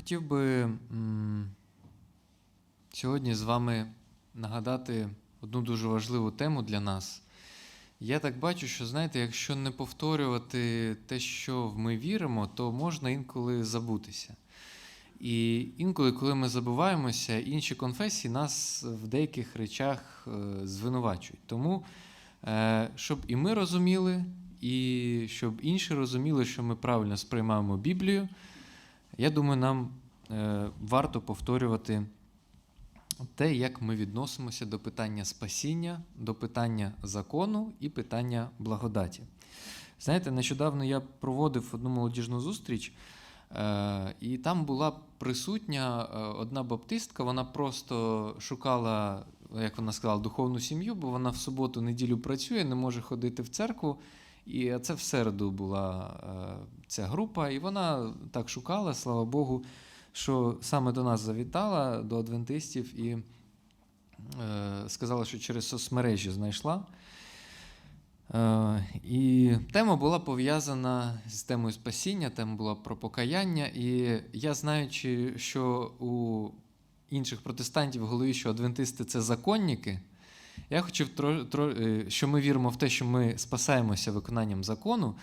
Хотів би сьогодні з вами нагадати одну дуже важливу тему для нас. Я так бачу, що знаєте, якщо не повторювати те, що ми віримо, то можна інколи забутися. І інколи, коли ми забуваємося, інші конфесії нас в деяких речах е, звинувачують. Тому, е, щоб і ми розуміли, і щоб інші розуміли, що ми правильно сприймаємо Біблію, я думаю, нам е, варто повторювати те, як ми відносимося до питання спасіння, до питання закону і питання благодаті. Знаєте, нещодавно я проводив одну молодіжну зустріч, е, і там була присутня е, одна баптистка, вона просто шукала, як вона сказала, духовну сім'ю, бо вона в суботу, неділю працює, не може ходити в церкву. І це в середу була е, ця група, і вона так шукала, слава Богу, що саме до нас завітала, до адвентистів, і е, сказала, що через соцмережі знайшла. Е, і тема була пов'язана з темою спасіння, тема була про покаяння. І я знаючи, що у інших протестантів в голові, що адвентисти це законники, я хотів, е, що ми віримо в те, що ми спасаємося виконанням закону.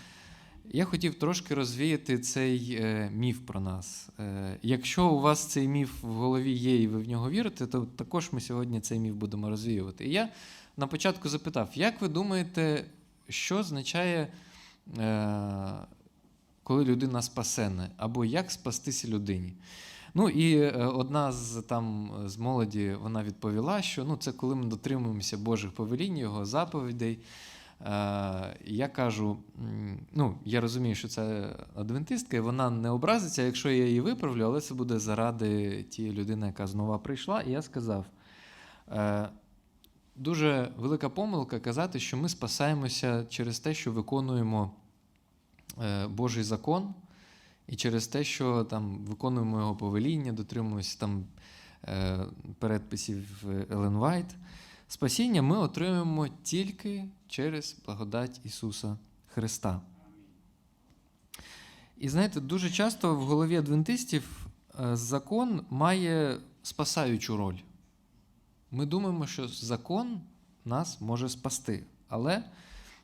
Я хотів трошки розвіяти цей е, міф про нас. Е, якщо у вас цей міф в голові є і ви в нього вірите, то також ми сьогодні цей міф будемо розвіювати. І я на початку запитав: як ви думаєте, що означає, коли людина спасена, або як спастися людині? Ну і е, одна з там з молоді вона відповіла, що ну, це коли ми дотримуємося Божих повелінь, його заповідей. Е, Я кажу: ну, я розумію, що це адвентистка, і вона не образиться, якщо я її виправлю, але це буде заради тієї людини, яка знову прийшла. І я сказав: е, дуже велика помилка казати, що ми спасаємося через те, що виконуємо Божий закон. І через те, що там виконуємо його повеління, дотримуємося там е, передписів Елен Вайт, спасіння ми отримуємо тільки через благодать Ісуса Христа. І знаєте, дуже часто в голові адвентистів е, закон має спасаючу роль. Ми думаємо, що закон нас може спасти. Але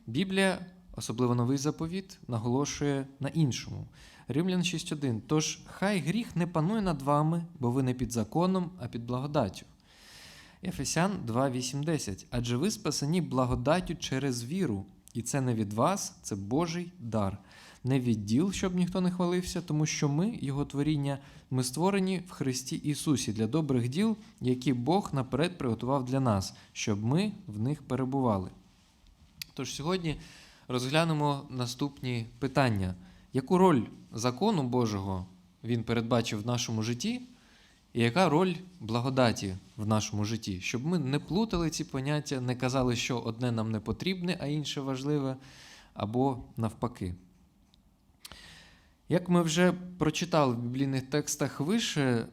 Біблія, особливо новий заповіт, наголошує на іншому. Римлян 6.1. Тож хай гріх не панує над вами, бо ви не під законом, а під благодаттю. Ефесян 2.8.10. Адже ви спасені благодаттю через віру, і це не від вас, це Божий дар. Не від діл, щоб ніхто не хвалився, тому що ми, Його творіння, ми створені в Христі Ісусі для добрих діл, які Бог наперед приготував для нас, щоб ми в них перебували. Тож сьогодні розглянемо наступні питання. Яку роль закону Божого він передбачив в нашому житті, і яка роль благодаті в нашому житті? Щоб ми не плутали ці поняття, не казали, що одне нам не потрібне, а інше важливе, або навпаки. Як ми вже прочитали в біблійних текстах вище,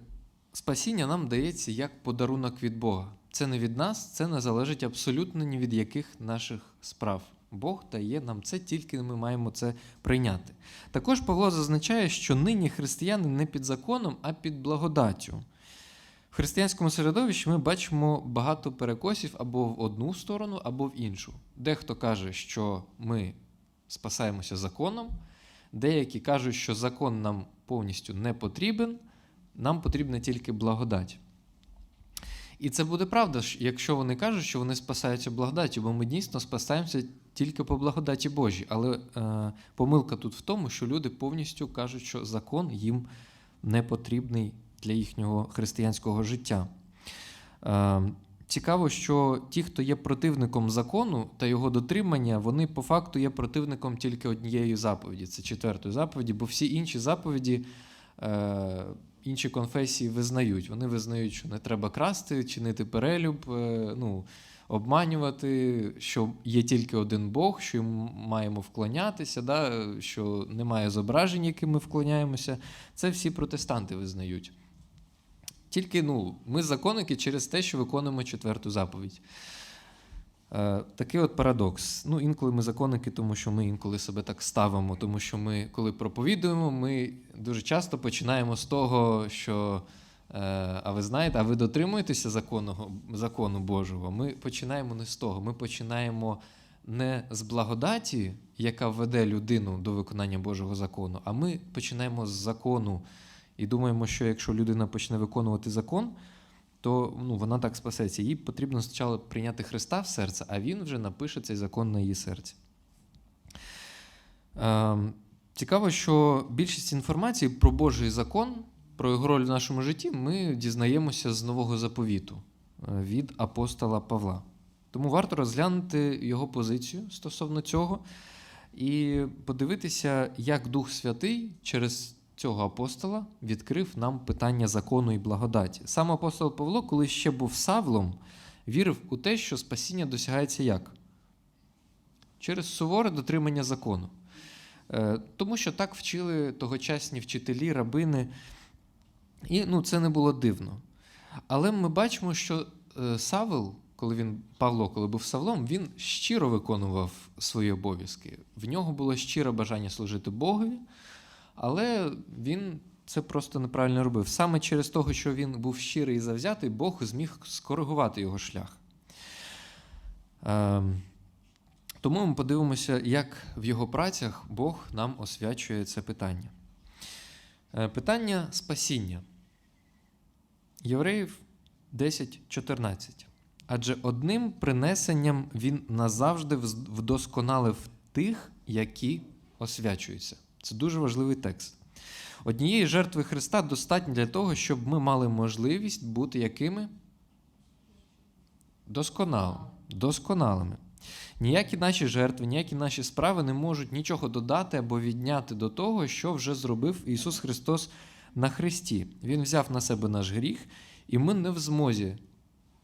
спасіння нам дається як подарунок від Бога. Це не від нас, це не залежить абсолютно ні від яких наших справ. Бог дає нам це, тільки ми маємо це прийняти. Також Павло зазначає, що нині християни не під законом, а під благодаттю. В християнському середовищі ми бачимо багато перекосів або в одну сторону, або в іншу. Дехто каже, що ми спасаємося законом, деякі кажуть, що закон нам повністю не потрібен, нам потрібна тільки благодать. І це буде правда, якщо вони кажуть, що вони спасаються благодаттю, бо ми дійсно спасаємося тільки по благодаті Божій. Але е, помилка тут в тому, що люди повністю кажуть, що закон їм не потрібний для їхнього християнського життя. Е, цікаво, що ті, хто є противником закону та його дотримання, вони по факту є противником тільки однієї заповіді, це четвертої заповіді, бо всі інші заповіді. Е, інші конфесії визнають. Вони визнають, що не треба красти, чинити перелюб, ну, обманювати, що є тільки один Бог, що йому маємо вклонятися, да, що немає зображень, яким ми вклоняємося. Це всі протестанти визнають. Тільки ну, ми законники через те, що виконуємо четверту заповідь. Е, Такий от парадокс. Ну, інколи ми законники, тому що ми інколи себе так ставимо, тому що ми, коли проповідуємо, ми дуже часто починаємо з того, що е, а ви знаєте, а ви дотримуєтеся закону, закону Божого. Ми починаємо не з того. Ми починаємо не з благодаті, яка веде людину до виконання Божого закону, а ми починаємо з закону і думаємо, що якщо людина почне виконувати закон, то ну, вона так спасеться. Їй потрібно спочатку прийняти Христа в серце, а Він вже напише цей закон на її серці. Ем, Цікаво, що більшість інформації про Божий закон, про його роль в нашому житті, ми дізнаємося з нового заповіту е, від апостола Павла. Тому варто розглянути його позицію стосовно цього і подивитися, як Дух Святий через цього апостола відкрив нам питання закону і благодаті. Сам апостол Павло, коли ще був Савлом, вірив у те, що спасіння досягається як? Через суворе дотримання закону. Е, Тому що так вчили тогочасні вчителі, рабини, і ну, це не було дивно. Але ми бачимо, що е, Савел, коли він, Павло, коли був Савлом, він щиро виконував свої обов'язки. В нього було щире бажання служити Богові, але він це просто неправильно робив. Саме через того, що він був щирий і завзятий, Бог зміг скоригувати його шлях. Ем, Тому ми подивимося, як в його працях Бог нам освячує це питання. Е, Питання спасіння. Євреїв 10.14. Адже одним принесенням він назавжди вдосконалив тих, які освячуються. Це дуже важливий текст. Однієї жертви Христа достатньо для того, щоб ми мали можливість бути якими? Досконалими. Досконалими. Ніякі наші жертви, ніякі наші справи не можуть нічого додати або відняти до того, що вже зробив Ісус Христос на Христі. Він взяв на себе наш гріх, і ми не в змозі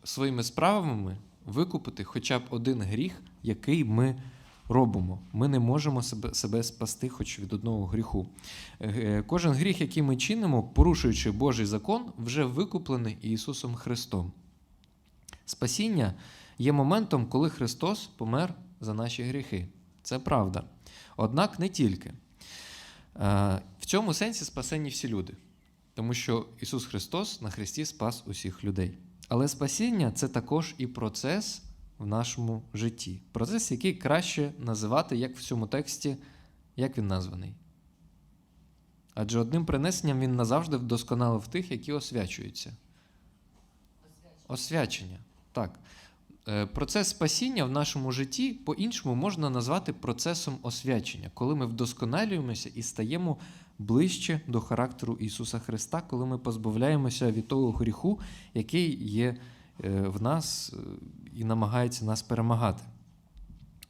своїми справами викупити хоча б один гріх, який ми робимо. Ми не можемо себе, себе спасти хоч від одного гріху. Е, Кожен гріх, який ми чинимо, порушуючи Божий закон, вже викуплений Ісусом Христом. Спасіння є моментом, коли Христос помер за наші гріхи. Це правда. Однак не тільки. Е, В цьому сенсі спасені всі люди, тому що Ісус Христос на Христі спас усіх людей. Але спасіння це також і процес в нашому житті. Процес, який краще називати, як в цьому тексті, як він названий. Адже одним принесенням він назавжди вдосконалив тих, які освячуються. Освячення. Так. Е, Процес спасіння в нашому житті по-іншому можна назвати процесом освячення, коли ми вдосконалюємося і стаємо ближче до характеру Ісуса Христа, коли ми позбавляємося від того гріху, який є е, в нас е, і намагається нас перемагати.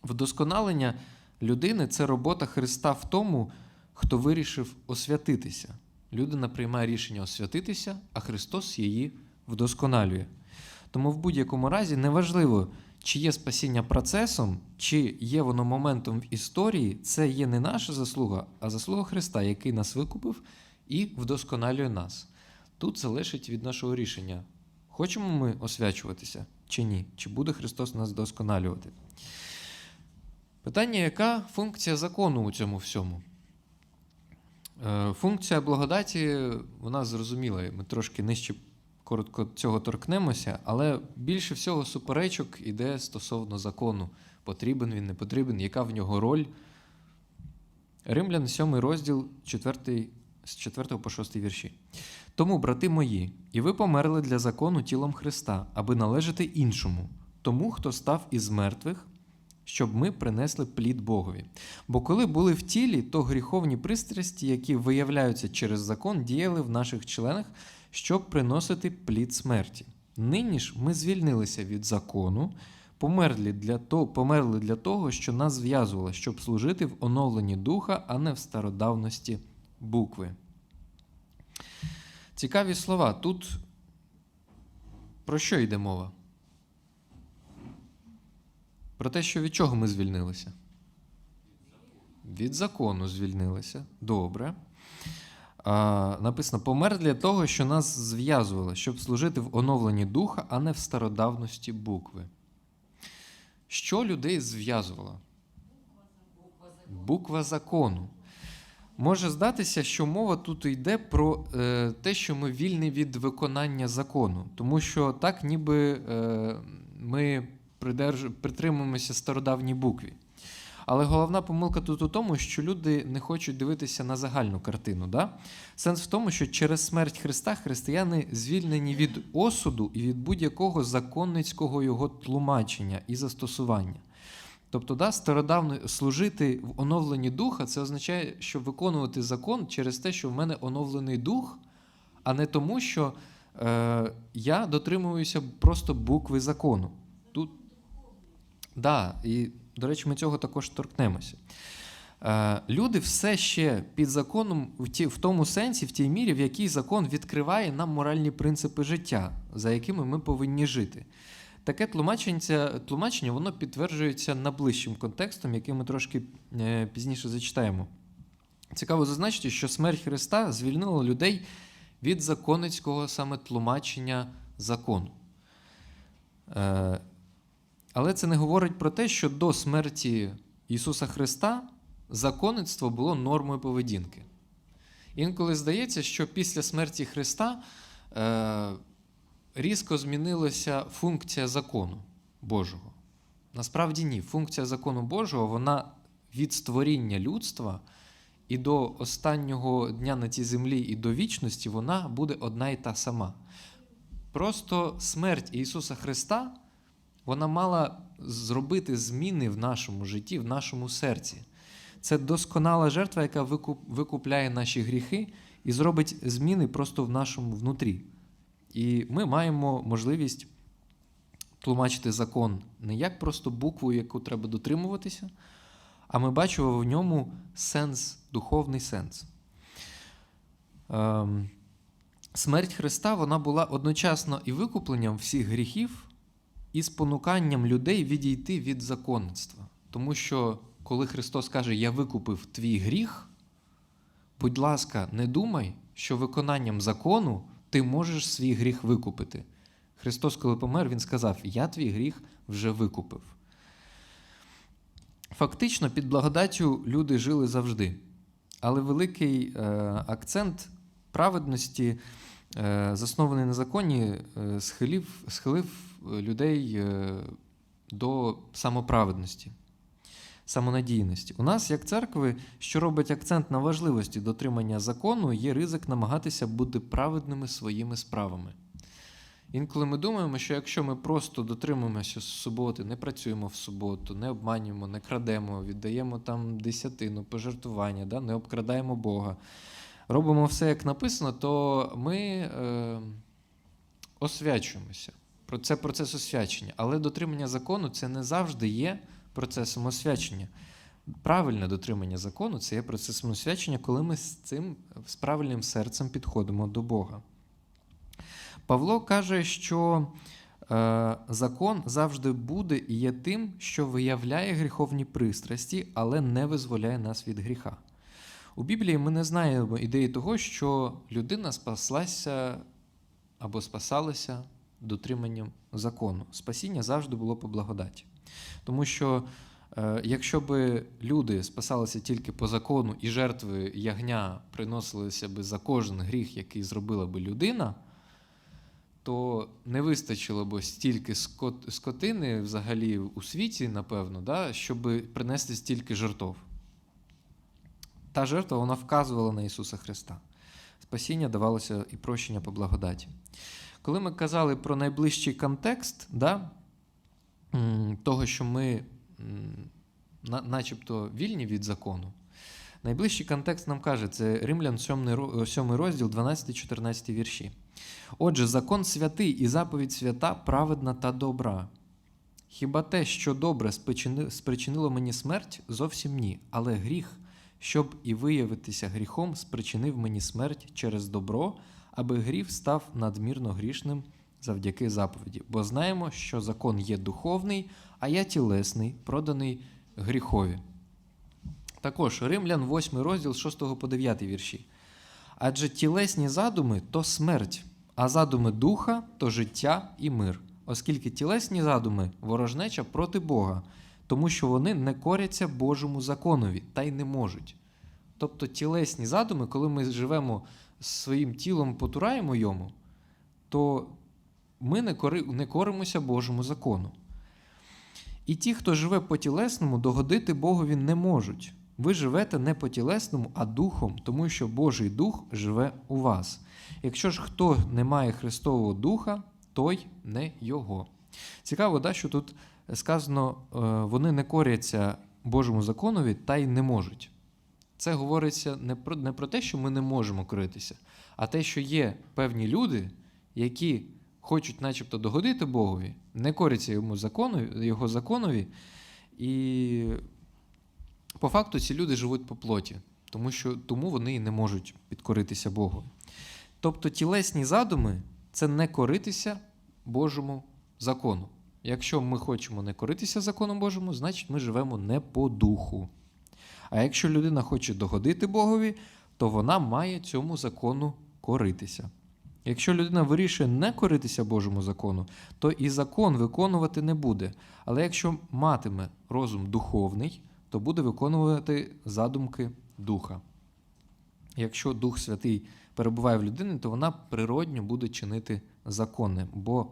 Вдосконалення людини це робота Христа в тому, хто вирішив освятитися. Людина приймає рішення освятитися, а Христос її вдосконалює. Тому в будь-якому разі неважливо, чи є спасіння процесом, чи є воно моментом в історії, це є не наша заслуга, а заслуга Христа, який нас викупив і вдосконалює нас. Тут залежить від нашого рішення, хочемо ми освячуватися чи ні, чи буде Христос нас вдосконалювати. Питання, яка функція закону у цьому всьому? Е, Функція благодаті, вона зрозуміла, ми трошки нижче коротко цього торкнемося, але більше всього суперечок іде стосовно закону. Потрібен він, не потрібен, яка в нього роль. Римлян, 7 розділ 4, з 4 по 6 вірші. Тому, брати мої, і ви померли для закону тілом Христа, аби належати іншому, тому, хто став із мертвих, щоб ми принесли плід Богові. Бо коли були в тілі, то гріховні пристрасті, які виявляються через закон, діяли в наших членах, щоб приносити плід смерті. Нині ж ми звільнилися від закону, померли для того, померли для того, що нас зв'язувало, щоб служити в оновленні духа, а не в стародавності букви. Цікаві слова. Тут про що йде мова? Про те, що від чого ми звільнилися? Від закону звільнилися. Добре. А, написано: помер для того, що нас зв'язувало, щоб служити в оновленні духа, а не в стародавності букви. що людей зв'язувала? Буква закону. Може здатися, що мова тут йде про е, те, що ми вільні від виконання закону, тому що так, ніби е, ми придерж... притримуємося стародавній букві. Але головна помилка тут у тому, що люди не хочуть дивитися на загальну картину. Да? Сенс в тому, що через смерть Христа християни звільнені від осуду і від будь-якого законницького його тлумачення і застосування. Тобто, да, стародавно служити в оновленні духа це означає, що виконувати закон через те, що в мене оновлений дух, а не тому, що е, я дотримуюся просто букви закону. Тут, да, і, до речі, ми цього також торкнемося. Е, люди все ще під законом в, ті, в тому сенсі, в тій мірі, в якій закон відкриває нам моральні принципи життя, за якими ми повинні жити. Таке тлумачення, тлумачення воно підтверджується наближчим контекстом, який ми трошки е, пізніше зачитаємо. Цікаво зазначити, що смерть Христа звільнила людей від законницького саме тлумачення закону. Е, але це не говорить про те, що до смерті Ісуса Христа законництво було нормою поведінки. Інколи здається, що після смерті Христа е, різко змінилася функція закону Божого. Насправді ні. Функція закону Божого вона від створіння людства і до останнього дня на цій землі, і до вічності вона буде одна і та сама. Просто смерть Ісуса Христа вона мала зробити зміни в нашому житті, в нашому серці. Це досконала жертва, яка викупляє наші гріхи і зробить зміни просто в нашому внутрі. І ми маємо можливість тлумачити закон не як просто букву, яку треба дотримуватися, а ми бачимо в ньому сенс, духовний сенс. Ем, смерть Христа вона була одночасно і викупленням всіх гріхів, і спонуканням людей відійти від законництва. Тому що, коли Христос каже, Я викупив твій гріх, будь ласка, не думай, що виконанням закону ти можеш свій гріх викупити. Христос, коли помер, Він сказав: Я твій гріх вже викупив. Фактично, під благодаттю люди жили завжди. Але великий е, акцент праведності, е, заснований на законі, е, схилив, схилив людей е, до самоправедності, самонадійності. У нас, як церкви, що робить акцент на важливості дотримання закону, є ризик намагатися бути праведними своїми справами. Інколи ми думаємо, що якщо ми просто дотримуємося суботи, не працюємо в суботу, не обманюємо, не крадемо, віддаємо там десятину, пожертвування, да, не обкрадаємо Бога, робимо все, як написано, то ми е, освячуємося. Це процес освячення. Але дотримання закону це не завжди є процесом освячення. Правильне дотримання закону це є процесом освячення, коли ми з цим з правильним серцем підходимо до Бога. Павло каже, що е, закон завжди буде і є тим, що виявляє гріховні пристрасті, але не визволяє нас від гріха. У Біблії ми не знаємо ідеї того, що людина спаслася або спасалася дотриманням закону. Спасіння завжди було по благодаті. Тому що е, якщо б люди спасалися тільки по закону, і жертви ягня приносилися б за кожен гріх, який зробила би людина, то не вистачило б стільки скотини взагалі у світі, напевно, да, щоб принести стільки жертв. Та жертва вона вказувала на Ісуса Христа. Спасіння давалося і прощення по благодаті. Коли ми казали про найближчий контекст, да, того, що ми начебто вільні від закону, найближчий контекст нам каже, це Римлян 7 розділ, 12-14 вірші. Отже, закон святий і заповідь свята, праведна та добра. Хіба те, що добре спричинило мені смерть, зовсім ні, але гріх, щоб і виявитися гріхом, спричинив мені смерть через добро аби гріх став надмірно грішним завдяки заповіді. Бо знаємо, що закон є духовний, а я тілесний, проданий гріхові. Також Римлян, 8 розділ 6 по 9 вірші. Адже тілесні задуми то смерть, а задуми духа то життя і мир. оскільки тілесні задуми ворожнеча проти Бога, тому що вони не коряться Божому законові та й не можуть. Тобто тілесні задуми, коли ми живемо своїм тілом, потураємо йому, то ми не, кори, не коримося Божому закону. І ті, хто живе по тілесному, догодити Богові не можуть. Ви живете не по тілесному, а духом, тому що Божий дух живе у вас. Якщо ж хто не має Христового Духа, той не його. Цікаво, да, що тут сказано, е, вони не коряться Божому законові та й не можуть. Це говориться не про, не про те, що ми не можемо коритися, а те, що є певні люди, які хочуть, начебто, догодити Богові, не коряться йому закону, його законові, і по факту ці люди живуть по плоті, тому що тому вони і не можуть підкоритися Богу. Тобто тілесні задуми це не коритися Божому закону. Якщо ми хочемо не коритися законом Божому, значить ми живемо не по духу. А якщо людина хоче догодити Богові, то вона має цьому закону коритися. Якщо людина вирішує не коритися Божому закону, то і закон виконувати не буде. Але якщо матиме розум духовний, то буде виконувати задумки духа. Якщо Дух Святий перебуває в людині, то вона природньо буде чинити закони, бо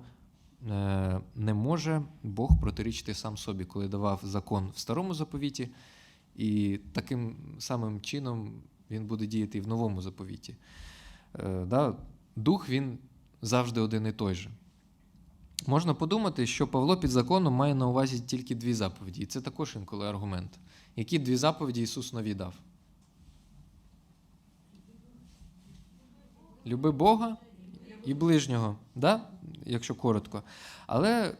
е, не може Бог протирічити сам собі, коли давав закон в старому заповіті, і таким самим чином він буде діяти і в новому заповіті. Е, да? Дух він завжди один і той же. Можна подумати, що Павло під законом має на увазі тільки дві заповіді, і це також інколи аргумент. Які дві заповіді Ісус нові дав? Люби Бога і ближнього, да? якщо коротко. Але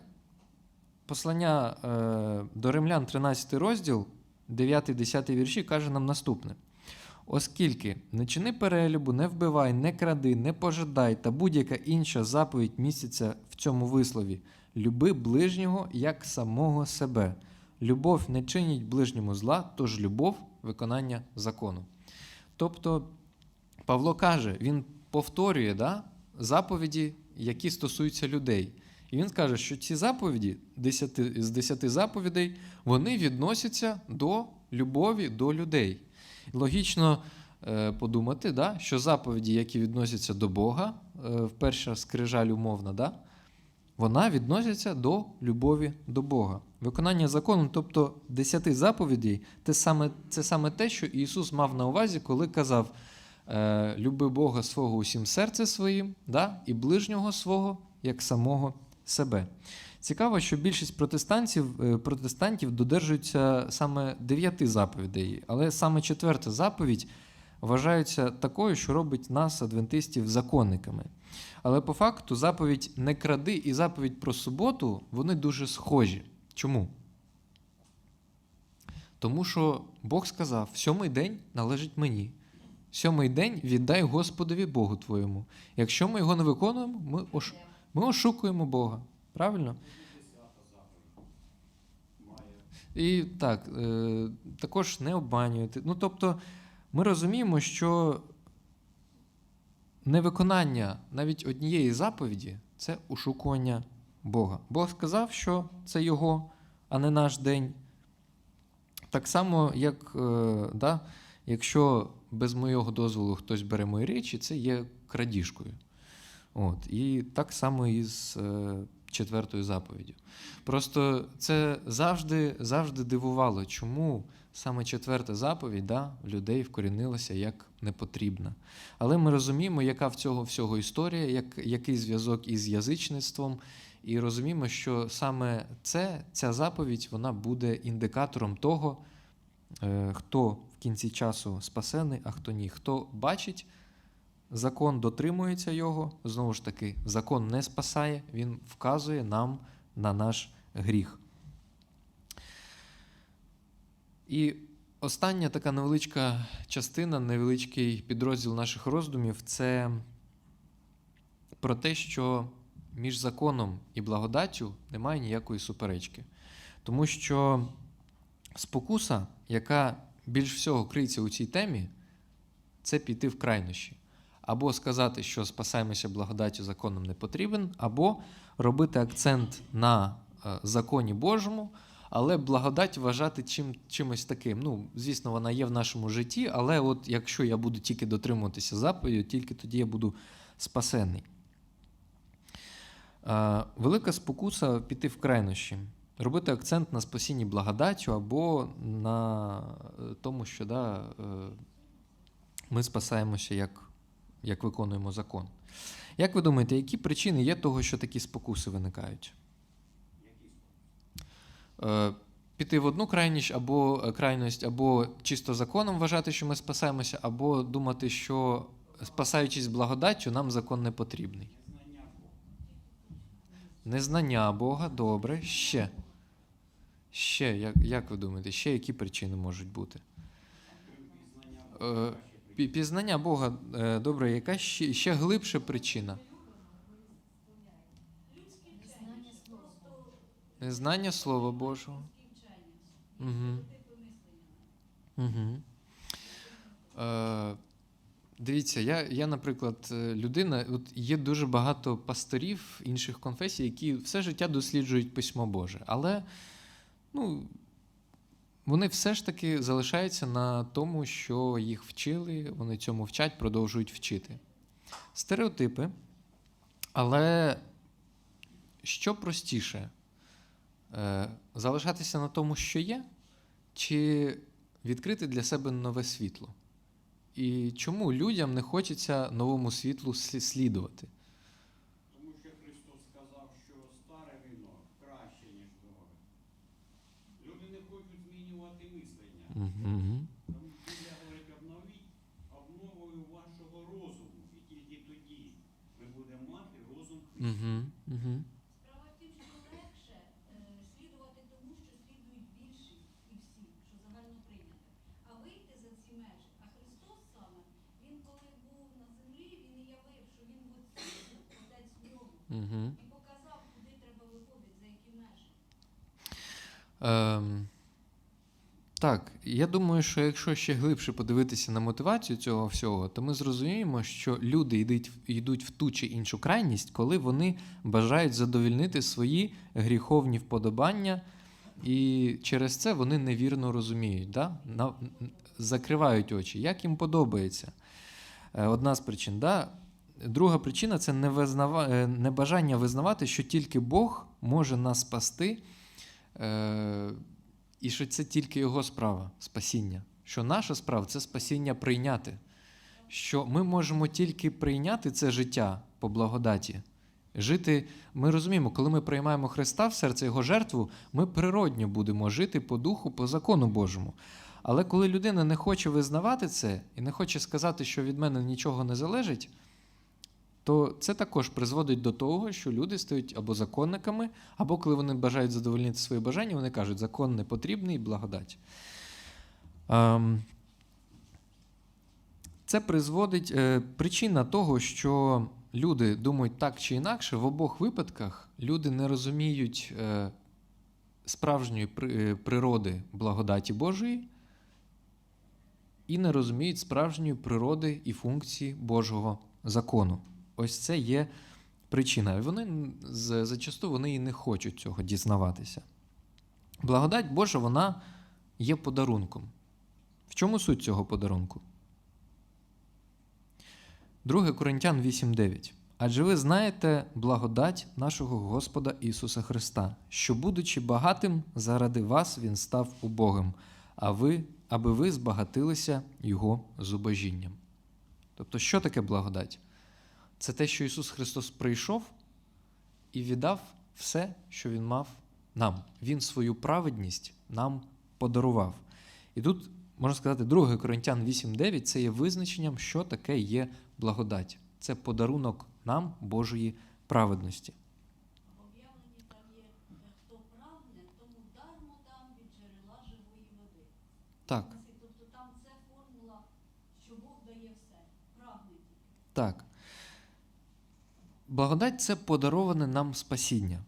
послання е, до римлян, 13 розділ, 9-10 вірші, каже нам наступне. Оскільки не чини перелюбу, не вбивай, не кради, не пожадай та будь-яка інша заповідь міститься в цьому вислові люби ближнього як самого себе. Любов не чинить ближньому зла, тож любов виконання закону. Тобто Павло каже, він повторює да, заповіді, які стосуються людей. І він каже, що ці заповіді, 10, з 10 заповідей, вони відносяться до любові до людей. Логічно е, подумати, да, що заповіді, які відносяться до Бога, е, перша скрижаль умовна, да, вона відноситься до любові до Бога. Виконання закону, тобто 10 заповідей, це саме, це саме те, що Ісус мав на увазі, коли казав: е, люби Бога свого усім серцем своїм, да, і ближнього свого як самого себе. Цікаво, що більшість протестантів е, протестантів додержуються саме дев'яти заповідей, але саме четверта заповідь вважається такою, що робить нас, адвентистів, законниками. Але по факту заповідь не кради і заповідь про суботу вони дуже схожі. Чому? Тому що Бог сказав: сьомий день належить мені. Сьомий день віддай Господові Богу твоєму. Якщо ми його не виконуємо, ми, ош... ми ошукуємо Бога. Правильно? І так, е, також не обманювати. Ну, тобто, ми розуміємо, що невиконання навіть однієї заповіді це ушукування Бога. Бог сказав, що це Його, а не наш день. Так само, як е, да, якщо без моєго дозволу хтось бере мої речі, це є крадіжкою. От. І так само і з е, четвертою заповіддю. Просто це завжди завжди дивувало, чому саме четверта заповідь да, людей вкорінилася як непотрібна. Але ми розуміємо, яка в цього всього історія, як, який зв'язок із язичництвом, і розуміємо, що саме це, ця заповідь вона буде індикатором того, е, хто в кінці часу спасений, а хто ні. Хто бачить закон дотримується його, знову ж таки, закон не спасає, він вказує нам на наш гріх. І остання така невеличка частина, невеличкий підрозділ наших роздумів це про те, що між законом і благодаттю немає ніякої суперечки. Тому що спокуса, яка більш всього криється у цій темі, це піти в крайнощі. Або сказати, що спасаємося благодаттю законом не потрібен, або робити акцент на е, законі Божому, але благодать вважати чим, чимось таким. Ну, звісно, вона є в нашому житті, але от якщо я буду тільки дотримуватися заповіді, тільки тоді я буду спасений. Е, Велика спокуса піти в крайнощі, робити акцент на спасінні благодаттю або на е, тому, що да, ми спасаємося, як, як виконуємо закон. Як ви думаєте, які причини є того, що такі спокуси виникають? Е, Піти в одну крайність або е, крайність, або чисто законом вважати, що ми спасаємося, або думати, що спасаючись благодаттю, нам закон не потрібний. Незнання Бога, добре. Ще. Ще, як, як ви думаєте, ще які причини можуть бути? Е, Пізнання Бога, е, добре, яка ще, ще глибша причина? Незнання Слова Божого. Угу. Угу. Е, дивіться, я, я, наприклад, е, людина, от є дуже багато пасторів інших конфесій, які все життя досліджують письмо Боже. Але ну, вони все ж таки залишаються на тому, що їх вчили, вони цьому вчать, продовжують вчити. Стереотипи. Але що простіше? Е, залишатися на тому, що є, чи відкрити для себе нове світло? І чому людям не хочеться новому світлу слідувати? Тому що Христос сказав, що старе вино краще, ніж нове. Люди не хочуть змінювати мислення. Угу. Обновою вашого розуму. І тільки тоді ми будемо мати розум. Угу. Угу. Справа в тім, що легше е, слідувати тому, що слідують більшість і всі, що загально прийнято. А вийти за ці межі. А Христос саме, він коли був на землі, він і явив, що він в отець в ньому, Угу. і показав, куди треба виходити, за які межі. Ем, так, я думаю, що якщо ще глибше подивитися на мотивацію цього всього, то ми зрозуміємо, що люди йдуть, йдуть в ту чи іншу крайність, коли вони бажають задовільнити свої гріховні вподобання, і через це вони невірно розуміють, да? Закривають очі, як їм подобається. Е, Одна з причин. Да? Друга причина це е, небажання визнавати, що тільки Бог може нас спасти. І що це тільки його справа спасіння. Що наша справа це спасіння прийняти. Що ми можемо тільки прийняти це життя по благодаті. Жити, ми розуміємо, коли ми приймаємо Христа в серце Його жертву, ми природньо будемо жити по духу, по закону Божому. Але коли людина не хоче визнавати це і не хоче сказати, що від мене нічого не залежить, то це також призводить до того, що люди стають або законниками, або коли вони бажають задовольнити свої бажання, вони кажуть, закон не потрібний, благодать. Ем, Це призводить е, причина того, що люди думають так чи інакше, в обох випадках люди не розуміють е, справжньої е, природи благодаті Божої і не розуміють справжньої природи і функції Божого закону. Ось це є причина. Вони зачасту вони і не хочуть цього дізнаватися. Благодать Божа, вона є подарунком. В чому суть цього подарунку? 2 Коринтян 8:9. Адже ви знаєте благодать нашого Господа Ісуса Христа, що, будучи багатим, заради вас Він став убогим, а ви, аби ви збагатилися Його зубожінням. Тобто, що таке благодать? Це те, що Ісус Христос прийшов і віддав все, що Він мав нам. Він свою праведність нам подарував. І тут, можна сказати, 2 Коринтян 8.9 це є визначенням, що таке є благодать. Це подарунок нам Божої праведності. Так, Тобто там це формула, що Бог дає все. Прагне так. Благодать це подароване нам спасіння.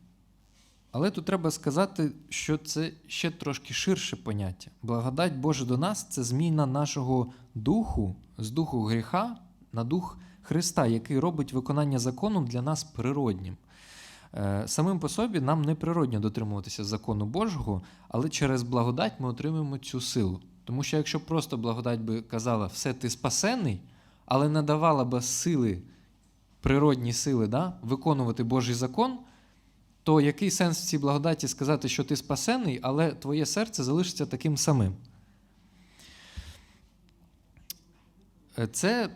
Але тут треба сказати, що це ще трошки ширше поняття. Благодать Божа до нас це зміна нашого духу з духу гріха на дух Христа, який робить виконання закону для нас природнім. Е, Самим по собі нам не природньо дотримуватися закону Божого, але через благодать ми отримуємо цю силу. Тому що якщо просто благодать би казала, все ти спасений, але не давала би сили, природні сили, да, виконувати Божий закон, то який сенс в цій благодаті сказати, що ти спасений, але твоє серце залишиться таким самим? Е, Це,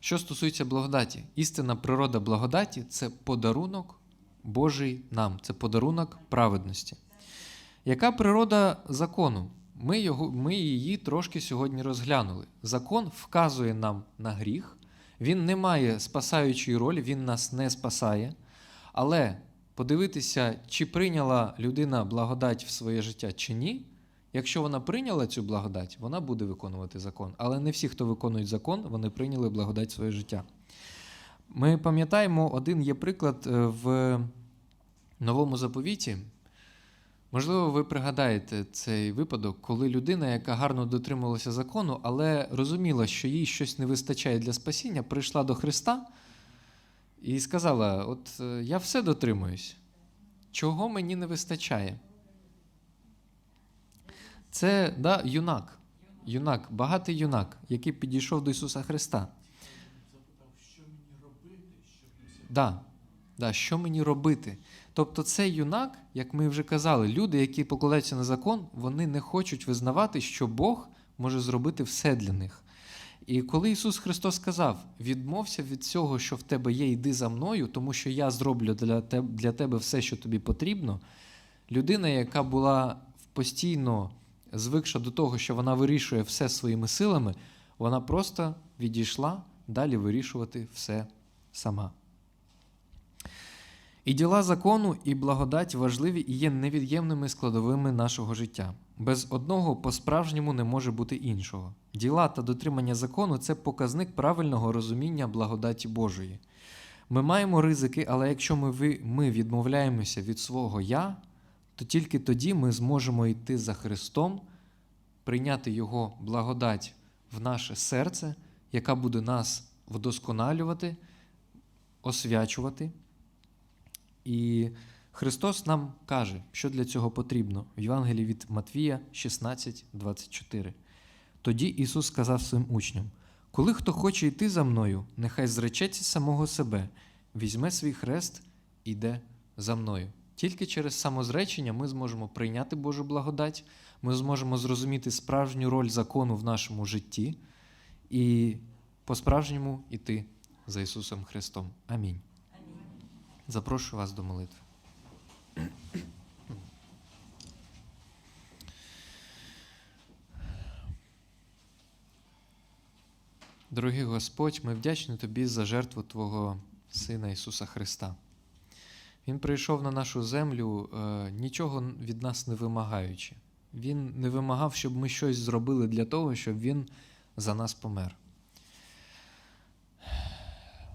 що стосується благодаті. Істинна природа благодаті це подарунок Божий нам, це подарунок праведності. Яка природа закону? Ми, його, ми її трошки сьогодні розглянули. Закон вказує нам на гріх, він не має спасаючої ролі, він нас не спасає. Але подивитися, чи прийняла людина благодать в своє життя чи ні. Якщо вона прийняла цю благодать, вона буде виконувати закон. Але не всі, хто виконують закон, вони прийняли благодать в своє життя. Ми пам'ятаємо, один є приклад е, в новому заповіті. Можливо, ви пригадаєте цей випадок, коли людина, яка гарно дотримувалася закону, але розуміла, що їй щось не вистачає для спасіння, прийшла до Христа і сказала: От е, я все дотримуюсь, чого мені не вистачає? Це да, юнак, юнак, багатий юнак, який підійшов до Ісуса Христа. запитав, що мені робити, щоб. Да, да, що мені робити? Тобто, цей юнак, як ми вже казали, люди, які покладаються на закон, вони не хочуть визнавати, що Бог може зробити все для них. І коли Ісус Христос сказав: відмовся від цього, що в тебе є, йди за мною, тому що я зроблю для тебе, для тебе все, що тобі потрібно, людина, яка була постійно звикша до того, що вона вирішує все своїми силами, вона просто відійшла далі вирішувати все сама. І діла закону і благодать важливі і є невід'ємними складовими нашого життя. Без одного по-справжньому не може бути іншого. Діла та дотримання закону це показник правильного розуміння благодаті Божої. Ми маємо ризики, але якщо ми, ми відмовляємося від свого я, то тільки тоді ми зможемо йти за Христом, прийняти Його благодать в наше серце, яка буде нас вдосконалювати, освячувати. І Христос нам каже, що для цього потрібно в Євангелії від Матвія 16, 24. Тоді Ісус сказав своїм учням: Коли хто хоче йти за мною, нехай зречеться самого себе, візьме свій хрест і йде за мною. Тільки через самозречення ми зможемо прийняти Божу благодать, ми зможемо зрозуміти справжню роль закону в нашому житті і по-справжньому йти за Ісусом Христом. Амінь. Запрошую вас до молитви. Дорогий Господь, ми вдячні Тобі за жертву Твого Сина Ісуса Христа. Він прийшов на нашу землю, е, нічого від нас не вимагаючи. Він не вимагав, щоб ми щось зробили для того, щоб Він за нас помер.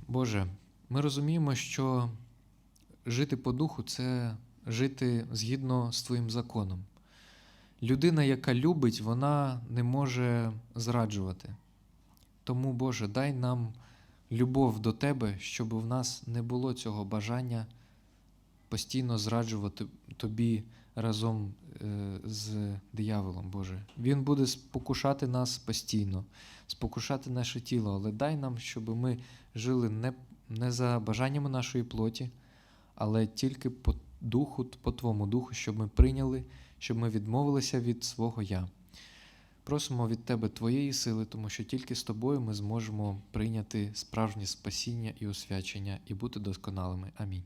Боже, ми розуміємо, що жити по духу це жити згідно з Твоїм законом. Людина, яка любить, вона не може зраджувати. Тому, Боже, дай нам любов до Тебе, щоб в нас не було цього бажання постійно зраджувати Тобі разом е, з дияволом, Боже. Він буде спокушати нас постійно, спокушати наше тіло, але дай нам, щоб ми жили не, не за бажаннями нашої плоті, але тільки по духу, по Твому духу, щоб ми прийняли, щоб ми відмовилися від свого Я. Просимо від Тебе Твоєї сили, тому що тільки з Тобою ми зможемо прийняти справжнє спасіння і освячення і бути досконалими. Амінь.